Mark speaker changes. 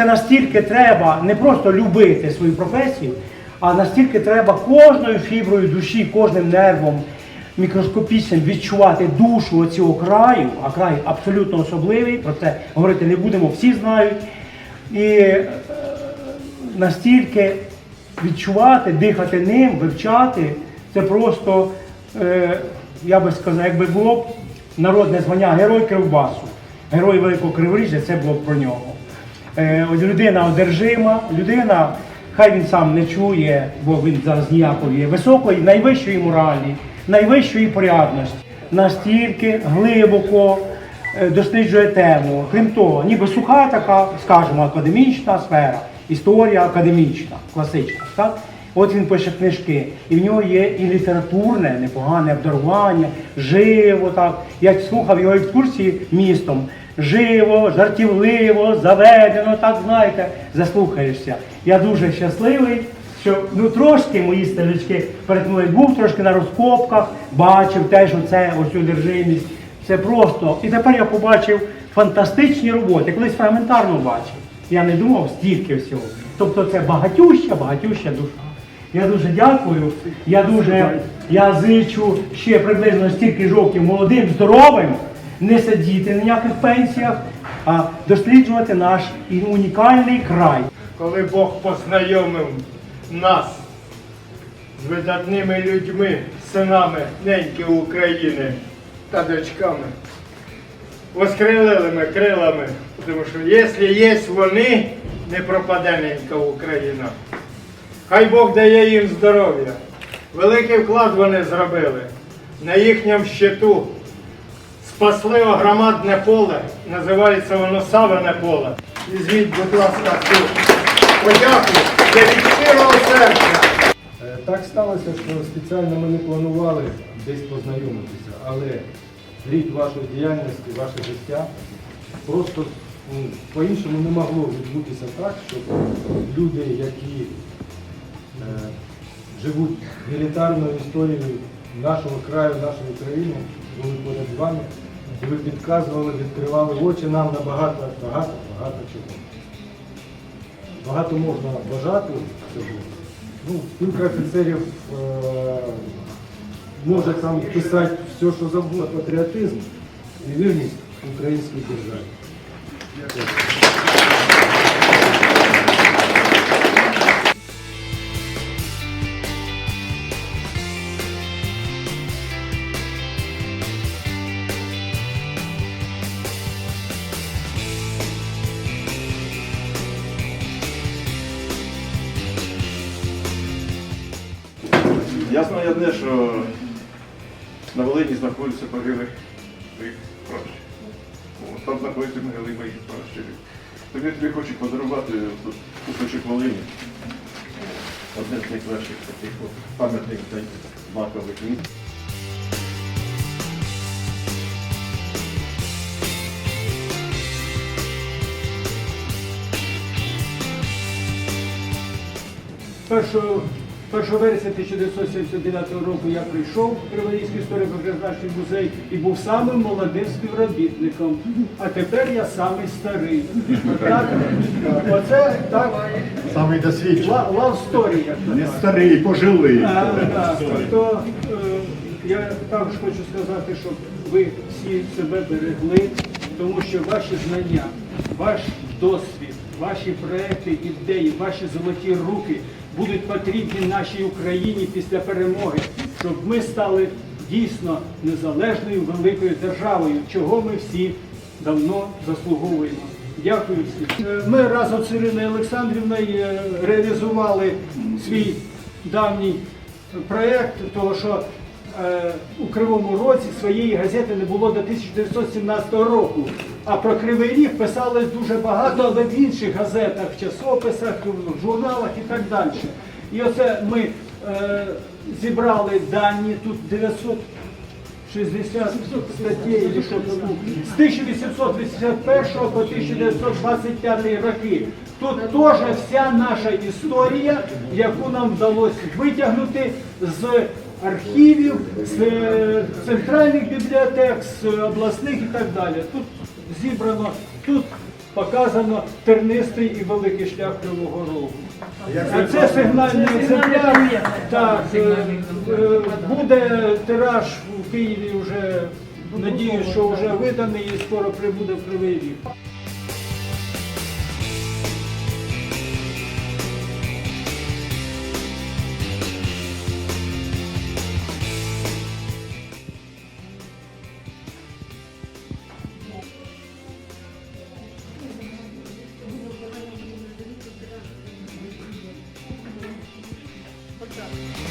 Speaker 1: Це настільки треба не просто любити свою професію, а настільки треба кожною фіброю душі, кожним нервом мікроскопічним відчувати душу цього краю, а край абсолютно особливий, про це говорити не будемо, всі знають. І е, настільки відчувати, дихати ним, вивчати, це просто, е, я би сказав, якби було б народне звання Герой Кривбасу, Герой Великого Криворіжжя, це було б про нього. Е, людина одержима, людина, хай він сам не чує, бо він зараз ніякої високої, найвищої моралі, найвищої порядності, настільки глибоко е, досліджує тему. Крім того, ніби суха така, скажімо, академічна сфера, історія академічна, класична. Так? От він пише книжки, і в нього є і літературне, непогане обдарування, живо так. Я слухав його екскурсії містом. Живо, жартівливо, заведено, так знаєте, заслухаєшся. Я дуже щасливий, що ну трошки мої стежечки перетнули. Був трошки на розкопках, бачив теж оце, ось цю держимість. Це просто. І тепер я побачив фантастичні роботи. Колись фрагментарно бачив. Я не думав стільки всього. Тобто це багатюща, багатюща душа. Я дуже дякую. Я дуже я зичу ще приблизно стільки ж років молодим, здоровим, не сидіти на ніяких пенсіях, а досліджувати наш унікальний край.
Speaker 2: коли Бог познайомив нас з видатними людьми, синами неньки України та дочками, воскрилими крилами, тому що якщо є вони, не пропаде ненька Україна. Хай Бог дає їм здоров'я. Великий вклад вони зробили. На їхньому щиту спасли огромадне поле, називається воно Савине поле. Візьміть, будь ласка, цю подяку для щирого серця.
Speaker 3: Е, Так сталося, що спеціально ми не планували десь познайомитися, але рід вашої діяльності, ваше життя просто по-іншому не могло відбутися так, щоб люди, які е, живуть мілітарною історією нашого краю, нашої країни, були поряд з вами, і ви підказували, відкривали очі нам на багато, багато, багато чого. Багато можна бажати цього. Ну, спілка офіцерів е, може там писати все, що завгодно, патріотизм і вірність українській державі.
Speaker 4: Ясно одне, що на Волині знаходяться могили моїх. Там знаходяться могили моїх пращурів. Тому я тобі хочу подарувати кусочок Волині. Одне з найкращих таких пам'ятних знакових місць.
Speaker 5: Першого 1 вересня 1979 року я прийшов в Криворізький історико-краєзнавчий музей і був самим молодим співробітником. А тепер я самий старий. Так, оце так
Speaker 6: Самий досвідчений.
Speaker 5: ла- love story, як то
Speaker 6: Не старий, пожилий.
Speaker 5: А, так. То е, я також хочу сказати, щоб ви всі себе берегли, тому що ваші знання, ваш досвід, ваші проекти, ідеї, ваші золоті руки будуть потрібні нашій Україні після перемоги, щоб ми стали дійсно незалежною великою державою, чого ми всі давно заслуговуємо. Дякую всім. Ми разом з Іриною Олександрівною е, реалізували свій давній проєкт, того що у Кривому Році своєї газети не було до 1917 року. А про Кривий Ріг писали дуже багато, але в інших газетах, в часописах, в журналах і так далі. І оце ми е, зібрали дані, тут 900 60 статей, з 1881 по 1925 роки. Тут теж вся наша історія, яку нам вдалося витягнути з архівів, з е, центральних бібліотек, з обласних і так далі. Тут зібрано, тут показано тернистий і великий шлях Кривого Рогу. А це сигнальний екземпляр. Так, е, е, буде тираж у Києві вже, надіюсь, що вже виданий і скоро прибуде в Кривий Ріг. we do.